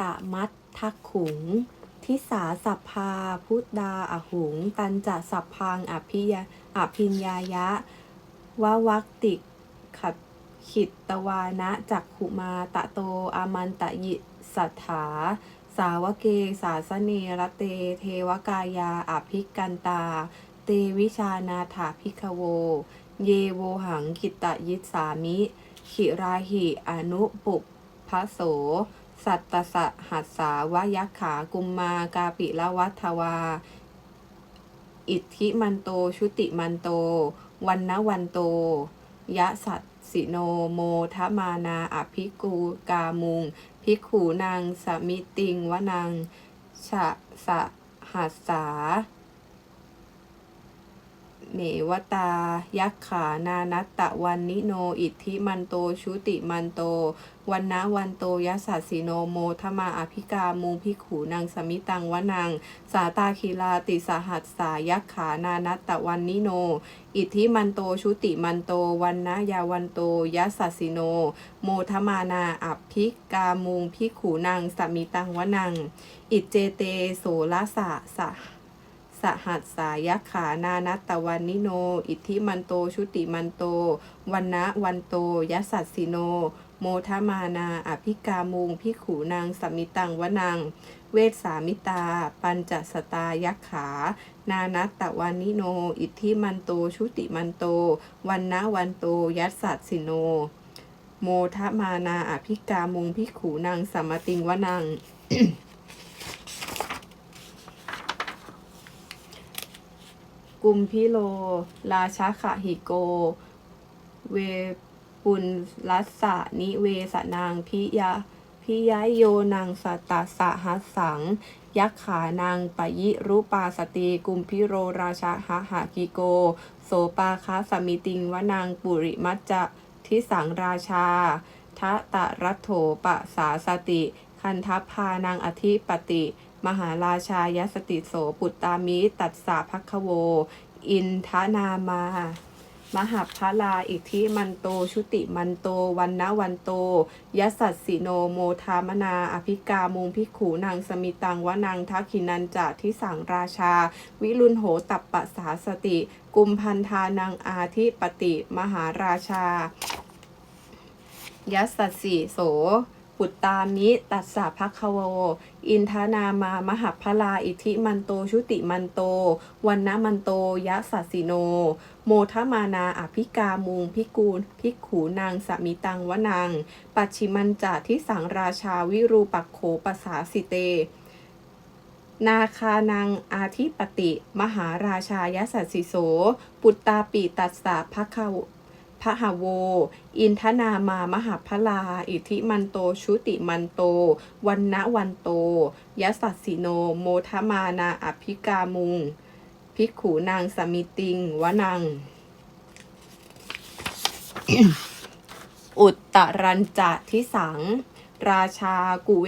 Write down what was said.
ตะมัดทักขุง ทิสาสัพพาพุทธาอหุง ตันจะสัพพังอภิยาอภิญญายะววักติขัดขิตตวานะจักขุมาตะโตอามันตะยิสัทธาสาวเกสาสเนรเต เทวกายาอภิกันตา เตวิชานาถาพิกโว เยโวหังกิตตยิสามิ ขิราหิอนุปุปพะโส สัตตสหัสสาวยักขา กุมมากาปิละวัทวา อิทธิมันโต ชุติมันโต วันนวันโต ยะสัตสิโนโมทมานาอภิกูกามุง ภิกขูนางสมิติงวนังชะสะหัสสา เนวตา ยักขานานัตตะวันนิโน อิทธิมันโต ชุติมันโต วันนะวันโตยัสสสสิโนโมทมาอภิกามุงพิกขูนางสมิตังวนังสาตาคีลาติสหัสสายักขานานัตตะวันนิโน อิทธิมันโต ชุติมันโต วันนะยาวันโตยัสสสสิโน โมทมานาอภิกามุงพิกขูนางสมิตังวนังอิจเจเตโสลสะสะ สหัสสายขานานัตตวันนิโน อิทธิมันโตชุติมันโต วันนะวันโตยัสสัสสิโน โมทมานาอภิกามุงพิขูนางสมิตังวนัง เวสสามิตา ปัญจสตายักขา นานัตตวันนิโน อิทธิมันโตชุติมันโต วันนะวันโตยัสสัสสิโน โมทมานาอภิกามุงพิขูนางสมติงวนัง กุมพิโล ราชาขะหิโก เวปุลรัสสะนิเวสนางพิยะพิยะโยนางสตตสะหัสสัง ยักขานางปยิรุปาสติกุมพิโรราชาหะหากิโก โสปาคาสมิติงวนางปุริมัจจะทิสังราชาทะตะรัตโถปะสาสติ คันทัพพานางอธิปติ มหาราชายสติโสปุตตามิตัสสะพักโว อินทนามามหาพลาอิทธิมันโตชุติมันโตวันนะวันโตยัสสัสสิโนโมทามนา อภิกามุงพิขูนางสมิตังวนังทักขินันจะทิสังราชา วิรุณโหตัปปะสาสติ กุมพันธานังอาทิปติ มหาราชายัสสสสิโส ปุตตามิตัสสะภคโว อินทนามามหาพลาอิทิมันโตชุติมันโตวันนะมันโตยะสัสิโน โมทมานาอภิกามุงพิกูลพิกขูนางสมิตังวนังปัจฉิมันจาทิสังราชาวิรูปักโขปสาสิเต นาคานังอาทิปติ มหาราชายสัสสิโส ปุตตาปิตัสสะภคะว พหโว อินทนามามหาพลา อิทธิมันโต ชุติมันโต วันนะวันโตยสัสสิโน โมทมานาอภิกามุง ภิกขูนางสมิติง วนัง อุตตรัญจะทิสัง ราชากุเว